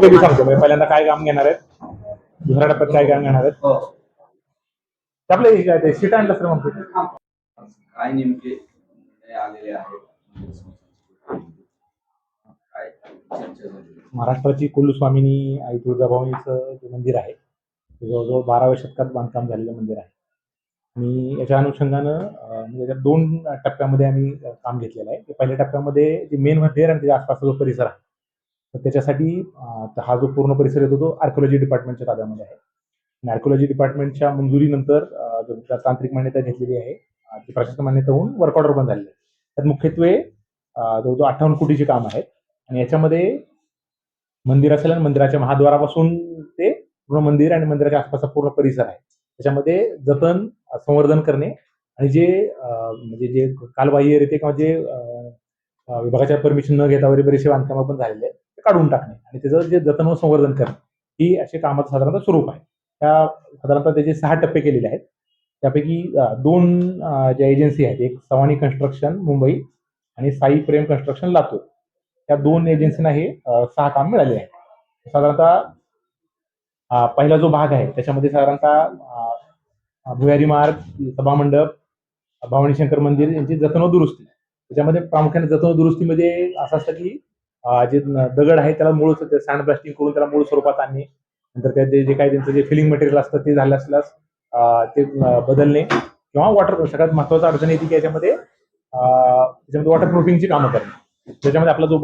कधी सांगतो म्हणजे पहिल्यांदा काय काम घेणार आहेत दुसऱ्या टप्प्यात काय काम घेणार आहेत. हो. आपले काय ते सीट आणलं सर म्हणतो काय नेमके निर्णय आलेले आहेत? काय चर्चा झाली? महाराष्ट्राची कुलस्वामिनी आई तुळजाभवानीचं जे मंदिर आहे ते जवळजवळ बाराव्या शतकात बांधकाम झालेलं मंदिर आहे. आणि याच्या अनुषंगानं अं, म्हणजे याच्यात दोन टप्प्यामध्ये आम्ही काम घेतलेलं आहे. पहिल्या टप्प्यामध्ये जे मेन मंदिर आणि त्याच्या आसपासचा जो परिसर आहे तर त्याच्यासाठी हा जो पूर्ण परिसर येतो तो आर्कोलॉजी डिपार्टमेंटच्या ताब्यामध्ये आहे. आणि आर्कोलॉजी डिपार्टमेंटच्या मंजुरीनंतर तांत्रिक मान्यता घेतलेली आहे ती प्रशासन मान्यता होऊन वर्क ऑर्डर पण झालेली आहे. त्यात मुख्यत्वे जवळजवळ अठ्ठावन्न कोटीची काम आहेत. आणि याच्यामध्ये मंदिर असेल आणि मंदिराच्या महाद्वारापासून ते पूर्ण मंदिर आणि मंदिराच्या आसपासचा पूर्ण परिसर आहे. त्याच्यामध्ये जतन संवर्धन करणे आणि जे म्हणजे जे कालबाह्यरित्या किंवा जे विभागाच्या परमिशन न घेता वगैरे बरेचसे बांधकामं पण झालेले आहेत. काढून टाकणे. आणि त्याचं जे जतन व संवर्धन करणे ही असे कामाचं साधारणतः स्वरूप आहे. त्या साधारणतः त्याचे सहा टप्पे केलेले आहेत. त्यापैकी दोन ज्या एजन्सी आहेत एक सवानी कन्स्ट्रक्शन मुंबई आणि साई प्रेम कन्स्ट्रक्शन लातूर. त्या दोन एजन्सींना हे सहा काम मिळाले आहे साधारणतः पहिला जो भाग आहे त्याच्यामध्ये साधारणतः भुयारी मार्ग सभामंडप भवानी शंकर मंदिर यांची जतन व दुरुस्ती. त्याच्यामध्ये प्रामुख्याने जतन दुरुस्तीमध्ये असं असतं की जे दगड आहे त्याला मूळ सँड ब्लास्टिंग करून त्याला मूळ स्वरूपात आणणे. नंतर त्याचे जे काही त्यांचं जे फिलिंग मटेरियल असतं ते झालं असल्यास ते बदलणे किंवा वॉटर सगळ्यात महत्वाचं अडचण येते की याच्यामध्ये त्याच्यामध्ये वॉटर प्रूफिंगची कामं करणे. त्याच्यामध्ये आपला जो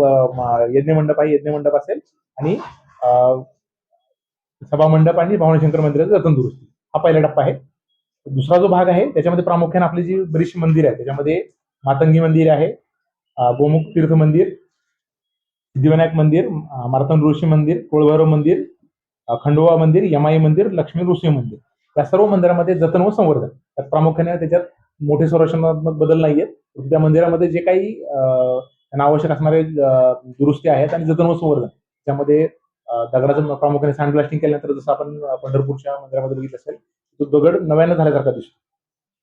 यज्ञ मंडप आहे यज्ञ मंडप असेल आणि अ, सभामंडप आणि भावनशंकर मंदिराचं जतन दुरुस्ती हा पहिला टप्पा आहे. दुसरा जो भाग आहे त्याच्यामध्ये प्रामुख्याने आपली जी बरीचशी मंदिर आहे त्याच्यामध्ये मातंगी मंदिर आहे गोमुख तीर्थ मंदिर सिद्धिविनायक मंदिर मारतन ऋषी मंदिर कोळभैरव मंदिर खंडोबा मंदिर यमाई मंदिर लक्ष्मी ऋषी मंदिर. या सर्व मंदिरामध्ये जतन व संवर्धन. त्यात प्रामुख्याने त्याच्यात मोठे संरक्षणात्मक बदल नाहीयेत. त्या मंदिरामध्ये जे काही अ, त्यांना आवश्यक असणारे दुरुस्ती आहेत आणि जतन व संवर्धन. त्यामध्ये दगडाचं प्रामुख्याने सँड ब्लास्टिंग केल्यानंतर जसं आपण पंढरपूरच्या मंदिरामध्ये बघितलं असेल तो दगड नव्यानं झाल्यासारखा दिसतो.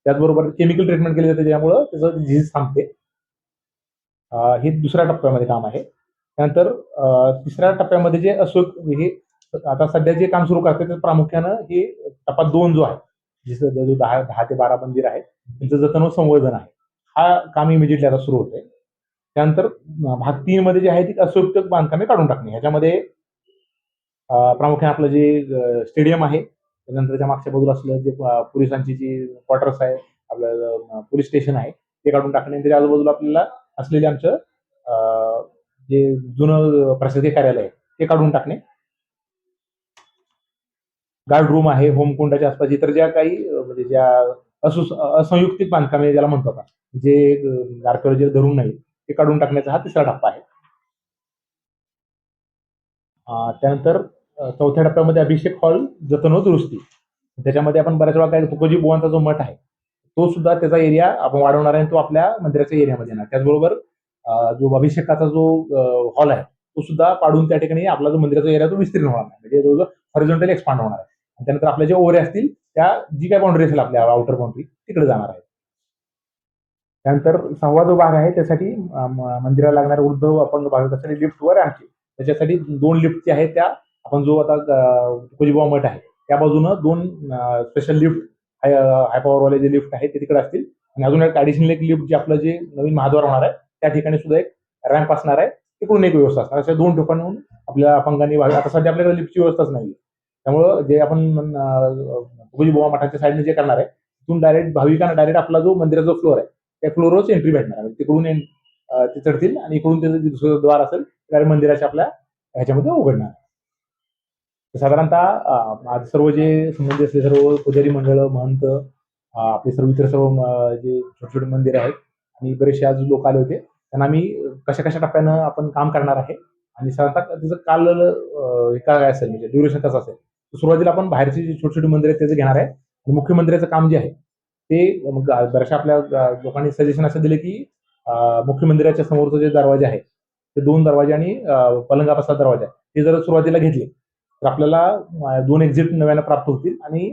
त्याचबरोबर केमिकल ट्रीटमेंट केली जाते ज्यामुळं त्याचं झीज थांबते. हे दुसऱ्या टप्प्यामध्ये काम आहे. त्यानंतर तिसऱ्या टप्प्यामध्ये जे अशोक हे आता सध्या जे काम सुरू करते ते प्रामुख्यानं हे टप्पा दोन जो आहे जिथं जो दहा दहा ते बारा मंदिर आहे त्यांचं जतन व संवर्धन आहे. हा काम इमिजिएटली आता सुरू होतंय. त्यानंतर भाग तीन मध्ये जे आहे ती असोयुक्त बांधकामे काढून टाकणे. ह्याच्यामध्ये प्रामुख्याने आपलं जे स्टेडियम आहे त्यानंतर त्याच्या मागच्या बाजूला असलं जे पोलिसांची जी क्वार्टर्स आहे आपलं पोलीस स्टेशन आहे ते काढून टाकणे. आणि त्याच्या आजूबाजूला आपल्याला असलेले आमचं अ, जे जुनं प्रशासकीय कार्यालय आहे ते काढून टाकणे. गार्ड रूम आहे होमकुंडाच्या आसपास इतर ज्या काही म्हणजे ज्या असु असंयुक्तिक बांधकामे ज्याला म्हणतो आपण जे आर्किओलॉजी धरून नाही ते काढून टाकण्याचा हा तिसरा टप्पा आहे. त्यानंतर चौथ्या टप्प्यामध्ये अभिषेक हॉल जतन व दुरुस्ती. त्याच्यामध्ये आपण बऱ्याच वेळा काय तुकोजी बुवांचा जो मठ आहे तो सुद्धा त्याचा एरिया आपण वाढवणार आहे तो आपल्या मंदिराच्या एरियामध्ये येणार. त्याचबरोबर जो अभिषेकाचा जो हॉल आहे तो सुद्धा पाडून त्या ठिकाणी आपला जो मंदिराचा एरिया तो विस्तीर्ण होणार नाही. म्हणजे जो हॉरिझॉन्टल एक्सपांड होणार आहे. आणि त्यानंतर आपल्या ज्या ओरे असतील त्या जी काय बाउंड्री असेल आपल्या आउटर बाउंड्री तिकडे जाणार आहे त्यानंतर सहावा जो भाग आहे त्यासाठी मंदिराला लागणारे वृद्ध अपंग भाग त्यासाठी लिफ्ट वर आणखी. त्याच्यासाठी दोन लिफ्ट जे आहेत त्या आपण जो आता कुजीबा मठ आहे त्या बाजूनं दोन स्पेशल लिफ्ट हाय हाय पॉवरवाले जे लिफ्ट आहेत ते तिकडे असतील. आणि अजून एक ॲडिशनल एक लिफ्ट जे आपलं जे नवीन महाद्वार होणार आहे त्या ठिकाणी सुद्धा एक रॅम्प असणार आहे. तिकडून एक व्यवस्था असणार. अशा दोन ठिकाणून आपल्या अपंगांनी व्हावी आता सध्या आपल्याकडे लिफ्टची व्यवस्थाच नाही त्यामुळं जे आपण तुकोजीबाबा मठाच्या साईडने जे करणार आहे तिथून डायरेक्ट भाविकांना डायरेक्ट आपला जो मंदिराचा फ्लोअर आहे त्या फ्लोअरवरच एंट्री भेटणार आहे. म्हणजे तिकडून ते चढतील आणि इकडून त्याचं दुसरं द्वार असेल डायरेक्ट मंदिराच्या आपल्या ह्याच्यामध्ये उघडणार साधारणतः आज सर्व जे संबंधित असले सर्व पुजारी मंडळ महंत आपले सर्व इतर सर्व जे छोटे छोटे मंदिर आहेत आणि बरेचसे आज लोक आले होते त्यांना आम्ही कशा कशा टप्प्यानं आपण काम करणार आहे आणि साधारणतः त्याचं काल काय असेल म्हणजे ड्युरेशन कसं असेल? तर सुरुवातीला आपण बाहेरची जी छोटी छोटी मंदिर आहेत त्याचं घेणार आहे आणि मुख्य मंदिराचं काम जे आहे ते मग बऱ्याचशा आपल्या लोकांनी सजेशन असं दिले की मुख्य मंदिराच्या समोरचे जे दरवाजे आहे ते दोन दरवाजे आणि अं, पलंगापासचा दरवाजा आहे ते जर सुरुवातीला घेतले तर आपल्याला दोन एक्झिट नव्यानं प्राप्त होतील आणि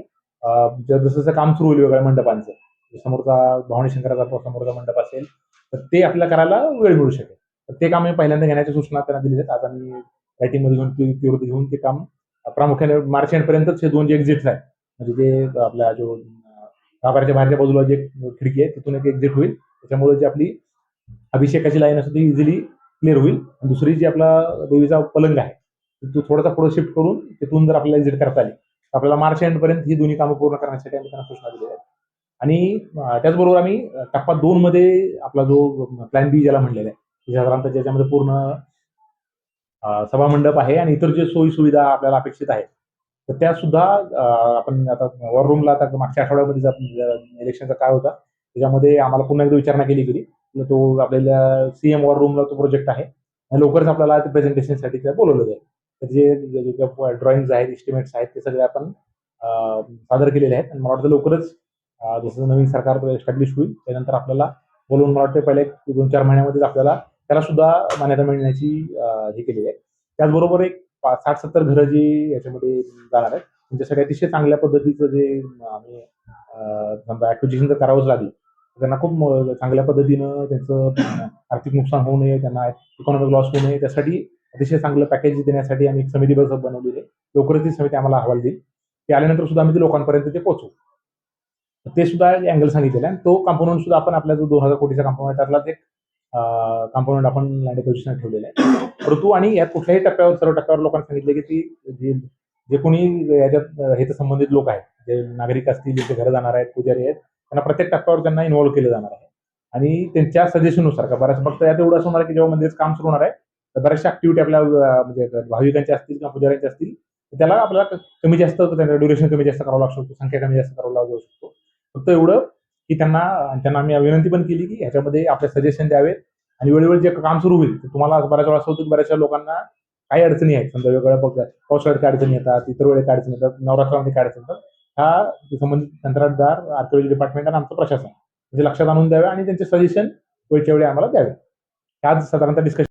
जसं जसं काम सुरू होईल वेगळ्या मंडपांचं समोरचा भवानी शंकराचा समोरचा मंडप असेल तर ते आपल्याला करायला वेळ मिळू शकेल. तर ते काम मी पहिल्यांदा घेण्याच्या सूचना त्यांना दिली आहेत. आज आम्ही रायटिंगमध्ये घेऊन तीव्रता घेऊन ते काम प्रामुख्याने मार्च एंडपर्यंतच हे दोन जे एक्झिट्स आहेत म्हणजे जे आपला जो गाभाऱ्याच्या बाहेरच्या बाजूला जे खिडकी आहे तिथून एक एक्झिट होईल. त्याच्यामुळे जी आपली अभिषेकाची लाईन असते ती इझिली क्लिअर होईल. आणि दुसरी जी आपला देवीचा पलंग आहे तो थोडासा पुढे शिफ्ट करून तिथून जर आपल्याला एक्झिट करता आली तर आपल्याला मार्च एंडपर्यंत ही दोन्ही कामं पूर्ण करण्यासाठी आम्ही त्यांना सूचना दिली आहे आणि त्याचबरोबर आम्ही टप्पा दोन मध्ये आपला जो प्लॅन बी ज्याला म्हणलेला आहे साधारणतः ज्याच्यामध्ये पूर्ण सभामंडप आहे आणि इतर जे सोयी सुविधा आपल्याला अपेक्षित आहेत तर त्या सुद्धा आपण आता वॉर रूमला आता मागच्या आठवड्यामध्ये इलेक्शनचा काय होता त्याच्यामध्ये आम्हाला पुन्हा एकदा विचारणा केली गेली तो आपल्याला सीएम वॉर रूमला तो प्रोजेक्ट आहे आणि लवकरच आपल्याला प्रेझेंटेशनसाठी त्या बोलवलं जाईल. तर जे ड्रॉइंग्स आहेत इस्टिमेट्स आहेत ते सगळे आपण सादर केलेले आहेत आणि मला वाटतं लवकरच जसं नवीन सरकार एस्टॅब्लिश होईल त्यानंतर आपल्याला बोलून मला वाटतं पहिले दोन चार महिन्यामध्येच आपल्याला त्याला सुद्धा मान्यता मिळण्याची हे केलेली आहे. त्याचबरोबर एक साठ सत्तर घरं जी याच्यामध्ये जाणार आहेत त्यांच्यासाठी अतिशय चांगल्या पद्धतीचं जे आम्ही अं, समजा ॲक्विजिशन जर करावंच लागलं त्यांना खूप चांगल्या पद्धतीनं त्यांचं आर्थिक नुकसान होऊ नये त्यांना इकॉनॉमिक लॉस होऊ नये त्यासाठी अतिशय चांगलं पॅकेज देण्यासाठी आम्ही एक समिती बनवलेली आहे. लवकरच ती समिती आम्हाला अहवाल देईल. ते आल्यानंतर सुद्धा आम्ही ते लोकांपर्यंत ते पोहोचू ते सुद्धा अँगल सांगितलेला आहे. आणि तो कंपोनंट सुद्धा आपण आपल्या जो दोन हजार कोटीचा कंपोनंट त्यातलाच एक कंपोनंट आपण लँड एक्विजिशन ठेवलेला आहे. परंतु आणि यात कुठल्याही टप्प्यावर सर्व टप्प्यावर लोकांनी सांगितले की ती जे जे कोणी याच्यात हे तर संबंधित लोक आहेत जे नागरिक असतील जे घरं जाणार आहेत पुजारी आहेत त्यांना प्रत्येक टप्प्यावर त्यांना इन्व्हॉल्व्ह केलं जाणार आहे. आणि त्यांच्या सजेशननुसार का बऱ्याच फक्त यात एवढं असं होणार की जेव्हा मंदिराचं काम सुरू होणार आहे तर बऱ्याचशा ऍक्टिव्हिटी आपल्या म्हणजे भाविकांच्या असतील किंवा पुजाऱ्यांच्या असतील तर त्याला आपल्याला कमी जास्त त्यांना ड्युरेशन कमी जास्त करावं लागू शकतो संख्या कमी जास्त करावं लागू शकतो. फक्त एवढं की त्यांना त्यांना आम्ही विनंती पण केली की ह्याच्यामध्ये आपले सजेशन द्यावेत आणि वेळोवेळी जे काम सुरू होईल तुम्हाला बऱ्याच वेळा असं होतं की बऱ्याचशा लोकांना काही अडचणी आहेत. समजा वेगवेगळ्या बघ पावसाळ्यात काय अडचणी येतात इतर वेळेत काय अडचणी येतात नवरात्रामध्ये काय अडचणी येतात ह्या संबंधित कंत्राटदार आर्किओलॉजी डिपार्टमेंट आणि आमचं प्रशासन. म्हणजे लक्षात आणून द्यावे आणि त्यांचे सजेशन वेळच्या वेळी आम्हाला द्यावे. आज साधारणतः डिस्कशन